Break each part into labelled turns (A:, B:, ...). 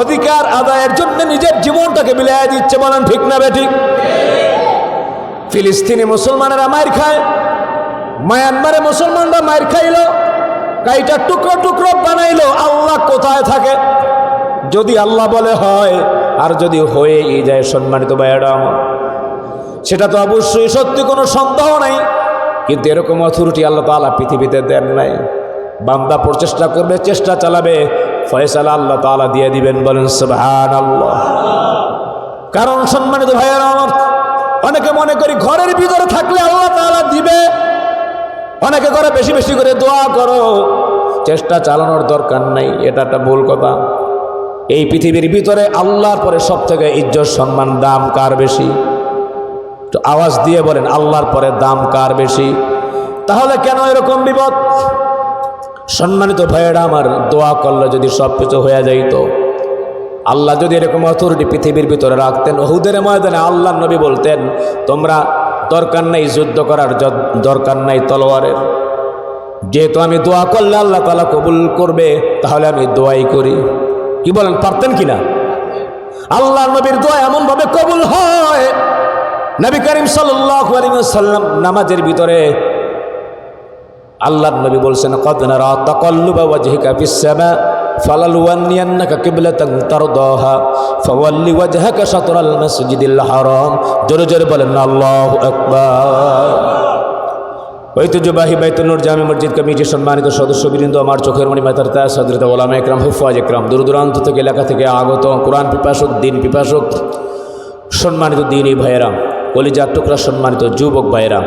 A: অধিকার আদায়ের জন্য নিজের জীবনটাকে বিলাই দিচ্ছে, বলেন ঠিক না বেঠিক? ফিলিস্তিনি মুসলমানেরা মায়ের খায়, মায়ানমারে মুসলমানরা মায়ের খাইল, গাইটা টুকরো টুকরো বানাইলো, আল্লাহ কোথায় থাকে? যদি আল্লাহ বলে হয়, আর যদি হয়েই যায়, সম্মানিত আমার, সেটা তো অবশ্যই সত্যি, কোনো সন্দেহ নাই। কিন্তু এরকম অথরিটি আল্লাহ তালা পৃথিবীতে দেন নাই। বান্দা প্রচেষ্টা করবে, চেষ্টা চালাবে ফয়সালা আল্লাহ তালা দিয়ে দিবেন, বলেন সুবহান আল্লাহ কারণ সম্মানিত ভাইয়েরা আমার, অনেকে মনে করি ঘরের ভিতরে থাকলে আল্লাহ তালা দিবে। অনেকে করে বেশি বেশি করে দোয়া করো, চেষ্টা চালানোর দরকার নাই, এটা একটা ভুল কথা। এই পৃথিবীর ভিতরে আল্লাহর পরে সব থেকে ইজ্জত সম্মান দাম কার বেশি? তো আওয়াজ দিয়ে বলেন, আল্লাহর পরে দাম কার বেশি? তাহলে কেন এরকম বিপদ? সম্মানিত ভাইয়েরা, আমার দোয়া করলে যদি সব কিছু হয়ে যাইত, আল্লাহ যদি এরকম অথরিটি পৃথিবীর ভিতরে রাখতেন ওহুদের ময়দানে আল্লাহ নবী বলতেন, তোমরা দরকার নাই যুদ্ধ করার দরকার নাই তলোয়ারের। যেহেতু আমি দোয়া করলে আল্লাহ তালা কবুল করবে, তাহলে আমি দোয়াই করি। কি বলেন, পারতেন কি না আল্লাহ নবীর দোয়া এমনভাবে কবুল হয়। নবী করিম সাল্লাম নামাজের ভিতরে আল্লাহ নবী বলছেন, কদ নারা তাকাল্লুবা ওয়াজহিকা ফিস সামা, ফালালুয়ান্নিয়ান্নাকা কিবলাতান বলেন আমার চোখের মণি মাতার হুফাজ একরাম দূর দূরান্ত থেকে এলাকা থেকে আগত কোরআন পিপাসক, দিন পিপাসক সম্মানিত দিনই ভাইয়েরা, কলিজার টুকরা সম্মানিত যুবক ভাইয়েরা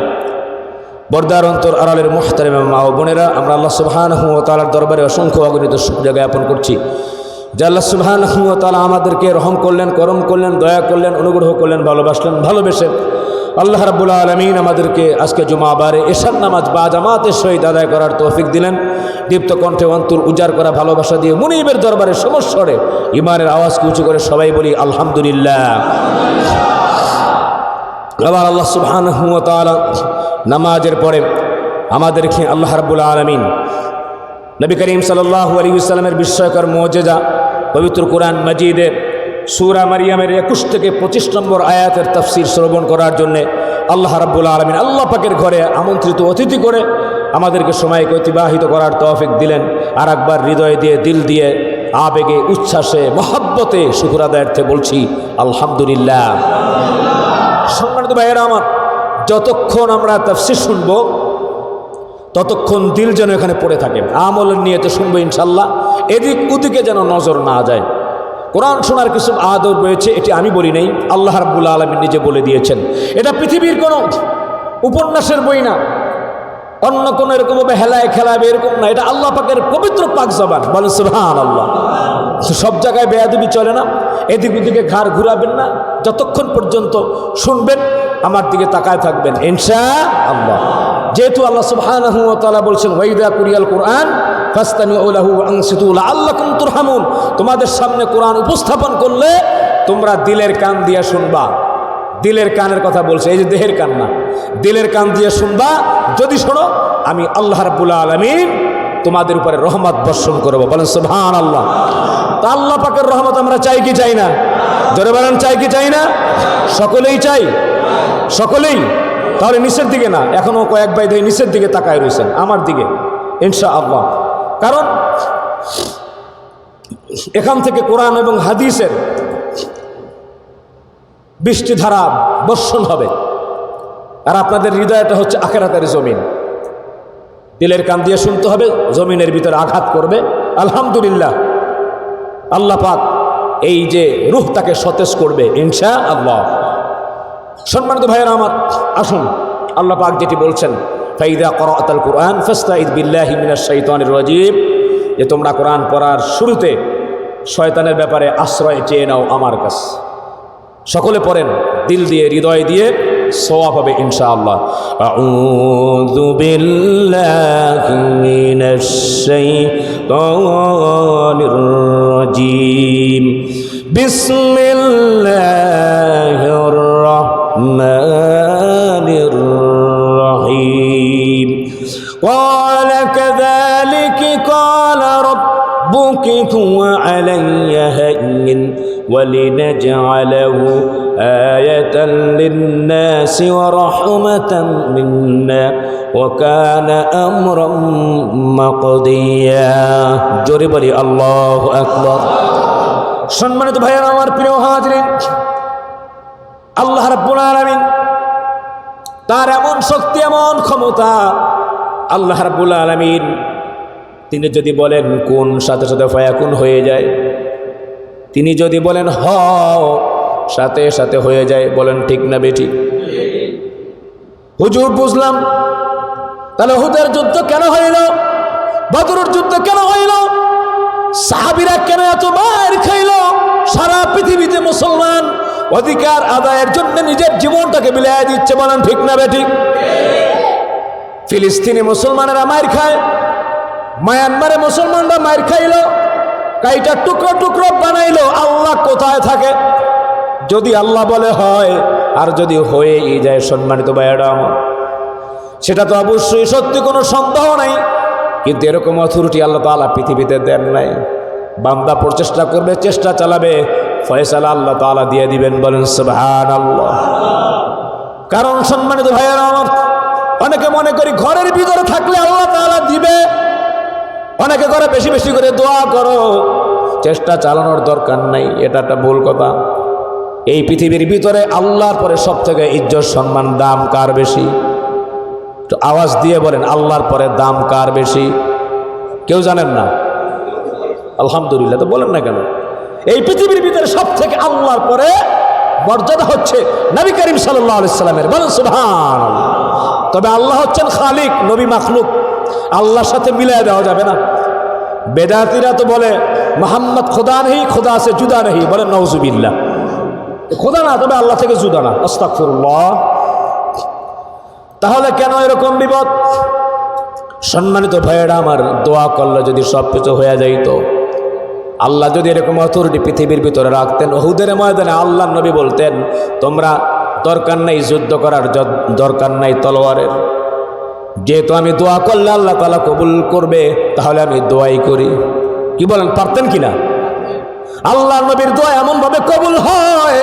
A: বর্দার অন্তর আড়ালের মোহতারেম মা ও বোনেরা, আমরা আল্লাহ সুবহান হুঁ তালার দরবারে অসংখ্য অগণিত শুক্রিয়া জ্ঞাপন করছি। যে আল্লাহ সুবহান হুঁ তালা আমাদেরকে রহম করলেন, করম করলেন, দয়া করলেন, অনুগ্রহ করলেন, ভালোবাসলেন, ভালোবেসে আল্লাহ রাবুল আলমিন আমাদেরকে আজকে জুমাবারে এশার নামাজ বা জামাতের সহিত আদায় করার তৌফিক দিলেন। দীপ্ত কণ্ঠে অন্তর উজাড় করা ভালোবাসা দিয়ে মুনিবের দরবারে সমস্বরে ইমানের আওয়াজকে উঁচু করে সবাই বলি, আলহামদুলিল্লাহ। আবার আল্লাহ সুবহান নামাজের পরে আমাদেরকে আল্লাহ রাব্বুল আলমিন নবী করিম সাল্লাহ আলী বিস্ময়কর মোজেজা পবিত্র কোরআন মজিদের সুরা মারিয়ামের একুশ থেকে পঁচিশ নম্বর আয়াতের তফসির শ্রবণ করার জন্যে আল্লাহ রাব্বুল আলমিন আল্লাহ পাকের ঘরে আমন্ত্রিত অতিথি করে আমাদেরকে সময়কে অতিবাহিত করার তৌফিক দিলেন আর একবার হৃদয় দিয়ে, দিল দিয়ে, আবেগে, উচ্ছ্বাসে, মহব্বতে শুকুর বলছি, আলহামদুলিল্লাহ। সম্মানিত ভাইয়েরা আমার, যতক্ষণ আমরা তাফসির শুনব, ততক্ষণ দিল যেন এখানে পড়ে থাকে। আমলের নিয়ে তো শুনব ইনশাল্লাহ এদিক ওদিকে যেন নজর না যায়। কোরআন শোনার কিছু আদর রয়েছে, এটি আমি বলি নাই, আল্লাহ রাবুল আলমী নিজে বলে দিয়েছেন। এটা পৃথিবীর কোনো উপন্যাসের বই না। অন্য কোনো এরকমভাবে হেলায় খেলাবে, এরকম না। এটা আল্লাহ পাকের পবিত্র পাক জবান। বলেন সুবহান আল্লাহ সব জায়গায় বেয়াদবি চলে না। এদিক ওদিকে ঘাড় ঘুরাবেন না। যতক্ষণ পর্যন্ত শুনবেন, আমার দিকে তাকায় থাকবেন। ইনশা আল্লাহ যেহেতু আল্লাহ তাআলা বলছেন ওয়াইদা কুরিয়াল কোরআন তোমাদের সামনে কোরআন উপস্থাপন করলে তোমরা দিলের কান দিয়া শুনবা। দিলের কানের কথা বলছে, এই যে দেহের কান না। দিলের কান দিয়ে শুনবা, যদি শোনো, আমি আল্লাহ রাব্বুল আলামিন তোমাদের উপরে রহমত বর্ষণ করব। বলেন সুবহান আল্লাহ তা আল্লাহ পাকের রহমত আমরা চাই কি চাই না? জোরে বলেন, চাই কি চাই না? সকলেই চাই? সকলেই? তাহলে নিচের দিকে না এখনও কয়েক ভাই দেখে নিচের দিকে তাকায় রয়েছেন, আমার দিকে ইনশা আল্লাহ কারণ এখান থেকে কোরআন এবং হাদিসের বৃষ্টিধারা বর্ষণ হবে। আর আপনাদের হৃদয়টা হচ্ছে আখেরাতের জমিন। দিলের কান দিয়ে শুনতে হবে, জমিনের ভিতরে আঘাত করবে। আলহামদুলিল্লাহ। আল্লাহ পাক এই যে রুহ তাকে সতেজ করবে ইনশা আল্লাহ সম্মানিত ভাইয়েরা আমার, আসুন, আল্লাহ পাক যেটি বলছেন, ফাইদা বিল্লাহি যে তোমরা কোরআন পড়ার শুরুতে শয়তানের ব্যাপারে আশ্রয় চেয়ে নাও আমার কাছে। সকলে পড়েন দিল দিয়ে হৃদয় দিয়ে সোয়াব হবে ইনশাআল্লাহ আউযু বিল্লাহি মিনাশ শাইতানির রাজিম বিসমিল্লাহির রাহমানির রহিম قال كذلك قال ربك وعلي هين ولنجعله آية للناس ورحمة منا وكان أمرا مقضيا جربلي الله أكبر সম্মানিত ভাইয়ের আমার প্রিয় হাজরিন আল্লাহ রাব্বুল আলামিন তার এমন শক্তি এমন ক্ষমতা আল্লাহ রাব্বুল আলামিন তিনি যদি বলেন, কোন? সাথে সাথে ফায়াকুন হয়ে যায়। তিনি যদি বলেন হ সাথে সাথে হয়ে যায়। বলেন, ঠিক না বেটি হুজুর, বুঝলাম। তাহলে হুদের যুদ্ধ কেন হইল? বদরের যুদ্ধ কেন হইল? সাহাবিরা কেন এত মায়ের খাইল? সারা পৃথিবীতে মুসলমান অধিকার আদায়ের জন্য নিজের জীবনটাকে বিলায় দিচ্ছে। বলেন, ঠিক না বেটি ফিলিস্তিনি মুসলমানেরা মায়ের খায়। মায়ানমারে মুসলমানরা মায়ের খাইল কাইটা টুকরো টুকরো বানাইলো, আল্লাহ কোথায় থাকে? যদি আল্লাহ বলে হয়, আর যদি হয়েই যায় সম্মানিত ভাইয়ারা সেটা তো অবশ্যই সত্যি, কোনো সন্দেহ নাই। কিন্তু এরকম অথরিটি আল্লাহ তালা পৃথিবীতে দেন নাই। বান্দা প্রচেষ্টা করবে, চেষ্টা চালাবে, ফয়সালা আল্লাহ তালা দিয়ে দিবেন, বলেন সুবহান আল্লাহ কারণ সম্মানিত ভাইয়েরা অনেকে মনে করি ঘরের ভিতরে থাকলে আল্লাহ তালা দিবে অনেকে করে বেশি বেশি করে দোয়া করো। চেষ্টা চালানোর দরকার নাই, এটা একটা ভুল কথা। এই পৃথিবীর ভিতরে আল্লাহর পরে সব থেকে ইজ্জত সম্মান দাম কার বেশি? তো আওয়াজ দিয়ে বলেন, আল্লাহর পরে দাম কার বেশি? কেউ জানেন না? আলহামদুলিল্লাহ, তো বলেন না কেন? এই পৃথিবীর ভিতরে সব থেকে আল্লাহর পরে মর্যাদা হচ্ছে নবী করিম সাল্লাহ আলাইসাল্লামের বলেন সুবহান তবে আল্লাহ হচ্ছেন খালিক, নবী মাখলুক। আল্লাহর সাথে মিলাই দেওয়া যাবে না। বেদাতিরা তো বলে, মোহাম্মদ খোদা নেই, খোদা আছে, জুদা নেই। বলে নওজুবিল্লা খোদা না, তবে আল্লাহ থেকে জুদা না। আস্তাকফিরুল্লাহ তাহলে কেন এরকম বিপদ? সম্মানিত ভাইয়েরা, আমার দোয়া করলে যদি সব কিছু হয়ে যাইত আল্লাহ যদি এরকম অথরিটি পৃথিবীর ভিতরে রাখতেন, ওহুদের ময়দানে আল্লাহ নবী বলতেন, তোমরা দরকার নাই যুদ্ধ করার দরকার নাই তলোয়ারের। যেহেতু আমি দোয়া করলে আল্লাহ তালা কবুল করবে, তাহলে আমি দোয়াই করি। কি বলেন, পারতেন কি না আল্লাহ নবীর দোয়া এমনভাবে কবুল হয়।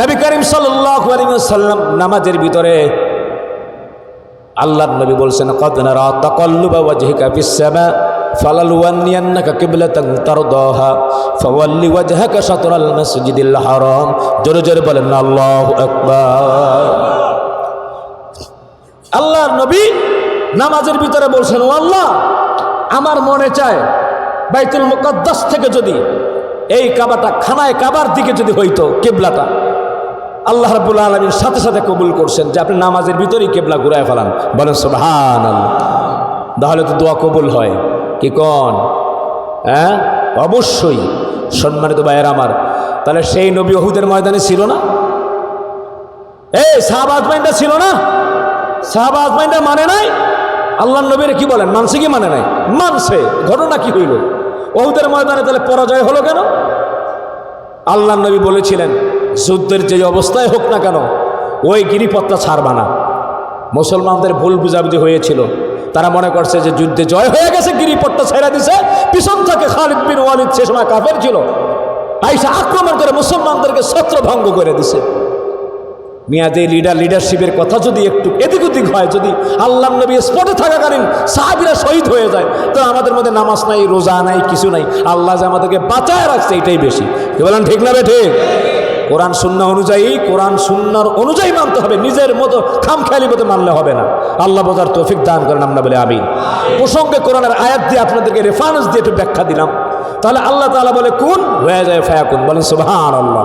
A: নবী করিম সাল্লাম নামাজের ভিতরে আল্লাহ নবী বলছেন জোরে জোরে বলেন, আল্লাহু আল্লাহর নবী নামাজের ভিতরে বলছেন ও আল্লাহ, আমার মনে চায় বাইতুল মুকদ্দাস থেকে যদি এই কাবাটা খানায় কাবার দিকে যদি হইতো কেবলাটা। আল্লাহ রাব্বুল আলমীর সাথে সাথে কবুল করছেন যে আপনি নামাজের ভিতরেই কেবলা ঘুরায় ফেলান। বলেন আল্লাহ তাহলে তো দোয়া কবুল হয়। কি কন? হ্যাঁ? অবশ্যই। সম্মানিত ভাইয়ের আমার, তাহলে সেই নবী ওহুদের ময়দানে ছিল না? এই শাহবাজ মাইন্ডা ছিল না? শাহবাজ মাইন্ডা মানে নাই? আল্লাহ নবীর কি বলেন? মানছে কি মানে নাই? মানছে। ঘটনা কি হইল? ওহুদের ময়দানে তাহলে পরাজয় হলো কেন? আল্লাহ নবী বলেছিলেন, যুদ্ধের যে অবস্থায় হোক না কেন, ওই গিরিপথটা ছাড়বা না। মুসলমানদের ভুল বুঝাবুঝি হয়েছিল। তারা মনে করছে যে যুদ্ধে জয় হয়ে গেছে, গিরিপথটা ছেড়ে দিছে। পিছন থেকে খালিদ বিন ওয়ালিদ, সে সময় কাফের ছিল। আইসা আক্রমণ করে মুসলমানদেরকে ছত্রভঙ্গ করে দিছে। মিয়াদে লিডার লিডারশিপের কথা যদি একটু এদিক ওদিক হয়, যদি আল্লাহ নবী স্পটে থাকাকালীন সাহাবিরা শহীদ হয়ে যায়, তো আমাদের মধ্যে নামাজ নাই, রোজা নাই, কিছু নাই। আল্লাহ যে আমাদেরকে বাঁচায় রাখছে, এটাই বেশি। কি বলেন, ঠিক না বে ঠিক? কোরআন শূন্য অনুযায়ী, কোরআন শূন্যর অনুযায়ী মানতে হবে। নিজের মতো খামখেয়ালি মতো মানলে হবে না। আল্লাহ বোঝার তৌফিক দান করেন আমরা বলে আমিন। প্রসঙ্গে কোরআনের আয়াত দিয়ে আপনাদেরকে রেফারেন্স দিয়ে একটু ব্যাখ্যা দিলাম। তাহলে আল্লাহ তাআলা বলে, কোন? হয়ে যায়, ফায়াকুন। বলেন সুবহান আল্লাহ